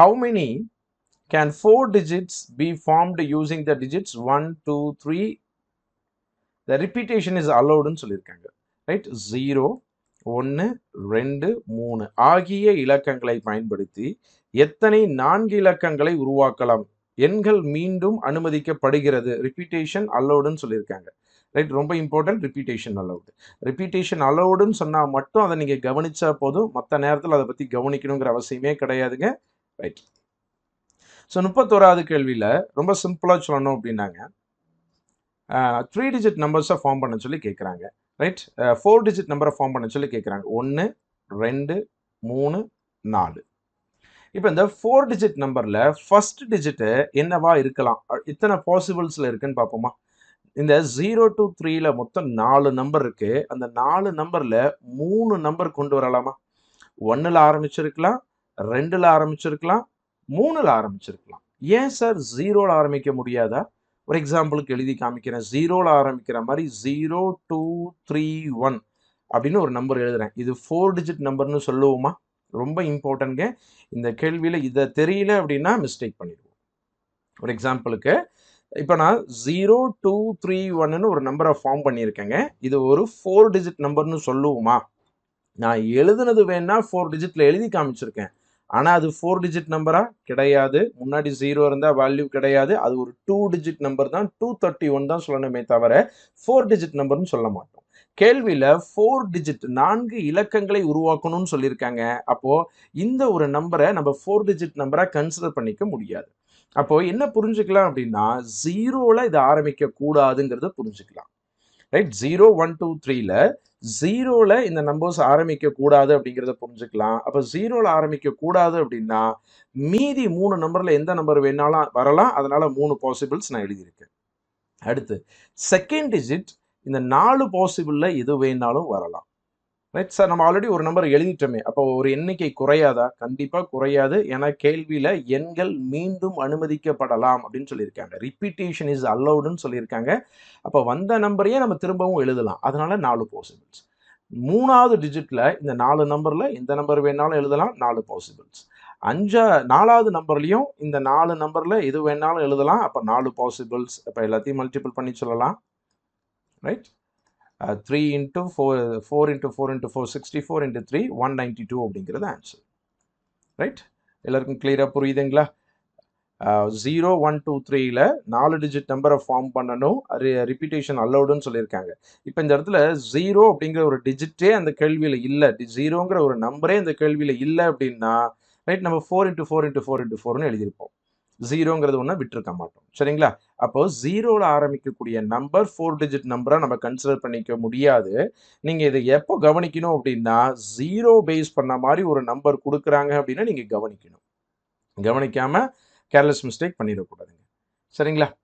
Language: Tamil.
How many can four digits be formed using the digits 1, 2, 3? The repetition is allowed சொல்லியிருக்காங்க. ரைட் ஜீரோ ஒன்று ரெண்டு மூணு. ஆகிய இலக்கங்களை பயன்படுத்தி எத்தனை நான்கு இலக்கங்களை உருவாக்கலாம்? எண்கள் மீண்டும் அனுமதிக்கப்படுகிறது. ரிப்பீட்டேஷன் அலௌடுன்னு சொல்லியிருக்காங்க. ரைட் ரொம்ப இம்பார்ட்டன்ட் ரிப்பீட்டேஷன் அலௌடு ரிப்பீட்டேஷன் அலௌடுன்னு சொன்னால் மட்டும் அதை நீங்கள் கவனித்தா போதும். மற்ற நேரத்தில் அதை பற்றி கவனிக்கணுங்கிற அவசியமே கிடையாதுங்க. ரைட் ஸோ முப்பத்தோராவது கேள்வியில் ரொம்ப சிம்பிளாக சொல்லணும் அப்படின்னாங்க. த்ரீ டிஜிட் நம்பர்ஸை ஃபார்ம் பண்ண சொல்லி கேட்குறாங்க ரைட் ஃபோர் டிஜிட் நம்பரை ஃபார்ம் பண்ண சொல்லி கேட்குறாங்க ஒன்று ரெண்டு மூணு நாலு. இப்போ இந்த ஃபோர் டிஜிட் நம்பரில் ஃபஸ்ட் டிஜிட்டு என்னவா இருக்கலாம்? இத்தனை பாசிபிள்ஸில் இருக்குன்னு பார்ப்போமா? இந்த ஜீரோ டு த்ரீல மொத்தம் நாலு நம்பர் இருக்கு. அந்த நாலு நம்பரில் மூணு நம்பர் கொண்டு வரலாமா? ஒன்றில் ஆரம்பிச்சிருக்கலாம் ரெண்டில் ஆரம்பிச்சிருக்கலாம் மூணில் ஆரம்பிச்சிருக்கலாம். ஏன் சார் ஜீரோவில் ஆரம்பிக்க முடியாதா? ஒரு எக்ஸாம்பிளுக்கு எழுதி காமிக்கிறேன். ஜீரோவில் ஆரம்பிக்கிற மாதிரி ஜீரோ டூ த்ரீ ஒன் அப்படின்னு ஒரு நம்பர் எழுதுறேன். இது ஃபோர் டிஜிட் நம்பர்னு சொல்லுவோமா? ரொம்ப இம்பார்ட்டன்ட்ங்க இந்த கேள்வியில் இதை தெரியல அப்படின்னா மிஸ்டேக் பண்ணிடுவோம். ஒரு எக்ஸாம்பிளுக்கு இப்போ நான் ஜீரோ டூ த்ரீ ஒன்னு ஒரு நம்பரை ஃபார்ம் பண்ணியிருக்கேங்க. இது ஒரு ஃபோர் டிஜிட் நம்பர்னு சொல்லுவோமா? நான் எழுதுனது வேணால் ஃபோர் டிஜிட்டில் எழுதி காமிச்சிருக்கேன். ஆனால் அது ஃபோர் டிஜிட் நம்பரா கிடையாது. முன்னாடி ஜீரோ இருந்தால் வேல்யூ கிடையாது. அது ஒரு டூ டிஜிட் நம்பர் தான். டூ தேர்ட்டி ஒன் தான் சொல்லணுமே தவிர ஃபோர் டிஜிட் நம்பர்னு சொல்ல மாட்டோம். கேள்வியில் ஃபோர் டிஜிட் நான்கு இலக்கங்களை உருவாக்கணும்னு சொல்லியிருக்காங்க. அப்போது இந்த ஒரு நம்பரை நம்ம ஃபோர் டிஜிட் நம்பராக கன்சிடர் பண்ணிக்க முடியாது. அப்போது என்ன புரிஞ்சுக்கலாம் அப்படின்னா ஜீரோவில் இதை ஆரம்பிக்க கூடாதுங்கிறத புரிஞ்சுக்கலாம் ரைட் ஜீரோ ஒன் டூ த்ரீல ஜீரோவில் இந்த நம்பர்ஸ் ஆரம்பிக்க கூடாது அப்படிங்கிறத புரிஞ்சுக்கலாம். அப்போ ஜீரோவில் ஆரம்பிக்க கூடாது அப்படின்னா மீதி மூணு நம்பரில் எந்த நம்பர் வேணாலும் வரலாம். அதனால் மூணு பாசிபிள்ஸ் நான் எழுதியிருக்கேன். அடுத்து செகண்ட் டிஜிட் இந்த நாலு பாசிபிளில் எது வேணாலும் வரலாம். ரைட் சார் நம்ம ஆல்ரெடி ஒரு நம்பர் எழுதிட்டோமே. அப்போ ஒரு எண்ணிக்கை குறையாதா? கண்டிப்பாக குறையாது. ஏன்னா கேள்வியில் எண்கள் மீண்டும் அனுமதிக்கப்படலாம் அப்படின்னு சொல்லியிருக்காங்க. ரிப்பீட்டேஷன் இஸ் அலௌடுன்னு சொல்லியிருக்காங்க. அப்போ வந்த நம்பரையே நம்ம திரும்பவும் எழுதலாம். அதனால நாலு பாசிபிள்ஸ் மூணாவது டிஜிட்டில் இந்த நாலு நம்பரில் எந்த நம்பர் வேணாலும் எழுதலாம். நாலு பாசிபிள்ஸ் அஞ்சா நாலாவது நம்பர்லேயும் இந்த நாலு நம்பரில் எது வேணாலும் எழுதலாம். அப்போ நாலு பாசிபிள்ஸ் அப்போ எல்லாத்தையும் மல்டிபிள் பண்ணி சொல்லலாம். Right three into four four into four into four sixty four into three one ninety two அப்படிங்கிறது ஆன்சர் ரைட் எல்லாருக்கும் கிளியராக புரியுதுங்களா? ஜீரோ ஒன் டூ த்ரீல நாலு டிஜிட் நம்பரை ஃபார்ம் பண்ணணும். ரிப்பீட்டேஷன் அலௌடுன்னு சொல்லியிருக்காங்க. இப்போ இந்த இடத்துல ஜீரோ அப்படிங்கிற ஒரு டிஜிட்டே அந்த கேள்வியில் இல்லை. ஜீரோங்கிற ஒரு நம்பரே இந்த கேள்வியில் இல்லை அப்படின்னா ரைட் நம்ம four into four into four into ஃபோர்னு எழுதியிருப்போம். ஜீரோங்கிறது ஒன்று விட்டுருக்க மாட்டோம். சரிங்களா? அப்போ ஜீரோவில் ஆரம்பிக்கக்கூடிய நம்பர் ஃபோர் டிஜிட் நம்பராக நம்ம கன்சிடர் பண்ணிக்க முடியாது. நீங்கள் இதை எப்போ கவனிக்கணும் அப்படின்னா ஜீரோ பேஸ் பண்ண மாதிரி ஒரு நம்பர் கொடுக்குறாங்க அப்படின்னா நீங்கள் கவனிக்கணும். கவனிக்காமல் கேர்லெஸ் மிஸ்டேக் பண்ணிடக்கூடாதுங்க. சரிங்களா?